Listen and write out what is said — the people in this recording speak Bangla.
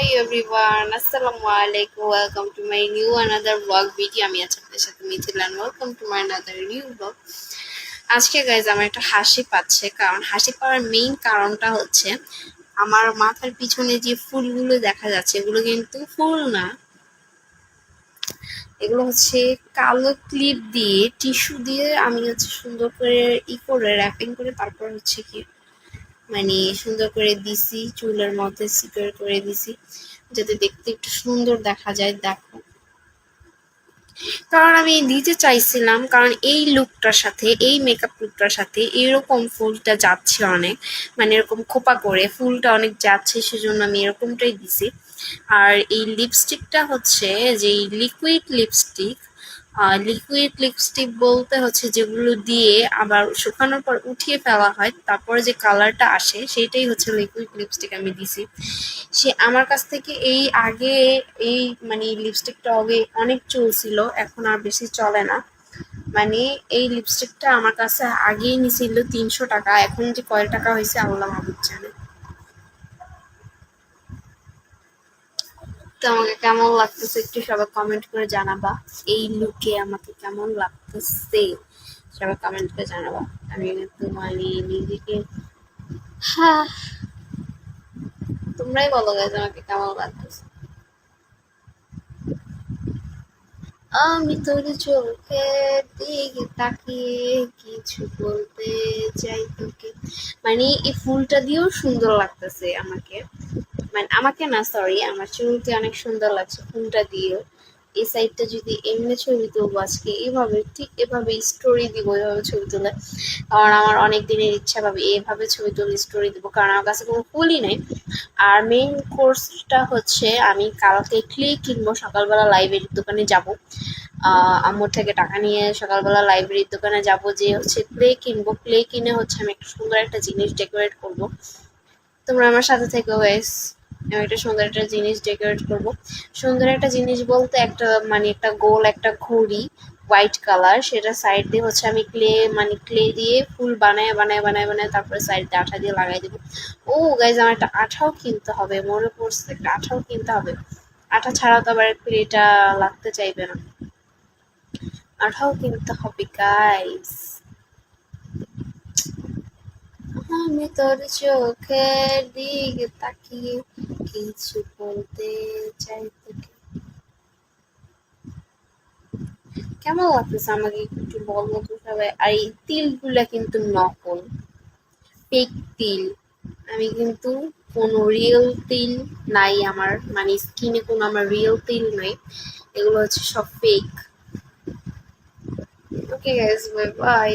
হাই এভরিওয়ান আসসালামু আলাইকুম welcome to my new another blog video আমি আছি আপনাদের সাথে Mithilan welcome to my another new blog আজকে গাইজ আমার একটা হাসি পাচ্ছে। কারণ হাসি পাওয়ার মেইন কারণটা হচ্ছে, আমার মাথার পিছনে যে ফুলগুলো দেখা যাচ্ছে, এগুলো কিন্তু ফুল না। এগুলো হচ্ছে কালো ক্লিপ দিয়ে টিস্যু দিয়ে আমি হচ্ছে সুন্দর করে ই করে র্যাপিং করে, তারপর হচ্ছে কি মানে সুন্দর করে দিছি, চুলের মধ্যে সিকিউর করে দিছি, যাতে দেখতে একটু সুন্দর দেখা যায়, দেখো। কারণ আমি দিতে চাইছিলাম, কারণ এই লুকটার সাথে, এই মেকআপ লুকটার সাথে এরকম ফুলটা যাচ্ছে অনেক মানে এরকম খোপা করে ফুলটা অনেক যাচ্ছে, সেজন্য আমি এরকমটাই দিছি। আর এই লিপস্টিকটা হচ্ছে যে লিকুইড লিপস্টিক লিকুইড লিপস্টিক বলতে হচ্ছে যেগুলো দিয়ে আবার শুকানোর পর উঠিয়ে ফেলা হয়, তারপরে যে কালারটা আসে সেটাই হচ্ছে লিকুইড লিপস্টিক আমি দিছি। সে আমার কাছ থেকে এই আগে এই মানে লিপস্টিকটা আগে অনেক চলছিল এখন আর বেশি চলে না। মানে এই লিপস্টিকটা আমার কাছে আগেই নিছিল তিনশো টাকা, এখন যে কয় টাকা হয়েছে আল্লাহ মাহবুব জানে। তো আমাকে কেমন লাগতেছে একটু সবাই কমেন্ট করে জানাবা। এই লুকে আমাকে কেমন লাগতেছে সবাই কমেন্ট করে জানাবা। আমি কিন্তু মানে নিজেকে হ্যাঁ তোমরাই বলো গাইজ আমাকে কেমন লাগতেছে। আমি তোর চোখে দিকে তাকিয়ে কিছু বলতে চাই তোকে। মানে এই ফুলটা দিয়েও সুন্দর লাগতেছে আমাকে। মানে আমাকে না সরি আমার চুলকে অনেক সুন্দর লাগছে ফুলটা দিয়েও এই সাইডটা যদি এমনি ছবি তুলবো আজকে, এভাবে, ঠিক এভাবে স্টোরি দিব, এভাবে ছবি তুলে কারণ আমার অনেক দিনের ইচ্ছা ভাবে, এভাবে ছবি তুলে স্টোরি দিব, কারণ আমার কাছে কোনো ফুলই নেই। আর মেইন কোর্সটা হচ্ছে, আমি কালকে ক্লে কিনবো, সকালবেলা লাইব্রেরির দোকানে যাব। আম্মুর থেকে টাকা নিয়ে সকালবেলা লাইব্রেরির দোকানে যাব, যে হচ্ছে ক্লে কিনবো। ক্লে কিনে হচ্ছে আমি একটা সুন্দর একটা জিনিস ডেকোরেট করব। তোমরা আমার সাথে থেকো গাইস আমি একটা সুন্দর একটা জিনিস ডেকোরেট করব। সুন্দর একটা জিনিস বলতে একটা মানে একটা গোল, একটা ঘড়ি হোয়াইট কালার সেটা সাইড দিয়ে হচ্ছে আমি ক্লে মানে ক্লে দিয়ে ফুল বানায় বানায় বানায় বানায় তারপরে সাইড দিয়ে আঠা দিয়ে লাগাই দেবো। ও গাইজ আমার একটা আঠাও কিনতে হবে, মনে পড়ছে একটা আঠাও কিনতে হবে। আঠা ছাড়াও তো আবার ক্লেটা লাগতে চাইবে না। আঠাও কিনতে হবে গাইস আমি তোর চোখের দিকে তাকিয়ে কিছু বলতে চাই তোকে। কেমন লাগতেছে আমাকে একটু বলব তো সবাই? আর এই তিলগুলা কিন্তু নকল। ফেক তিল। আমি কিন্তু কোনো রিয়েল তিল নাই আমার। মানে স্কিনে কোনো আমার রিয়েল তিল নাই। এগুলো হচ্ছে সব fake okay guys bye bye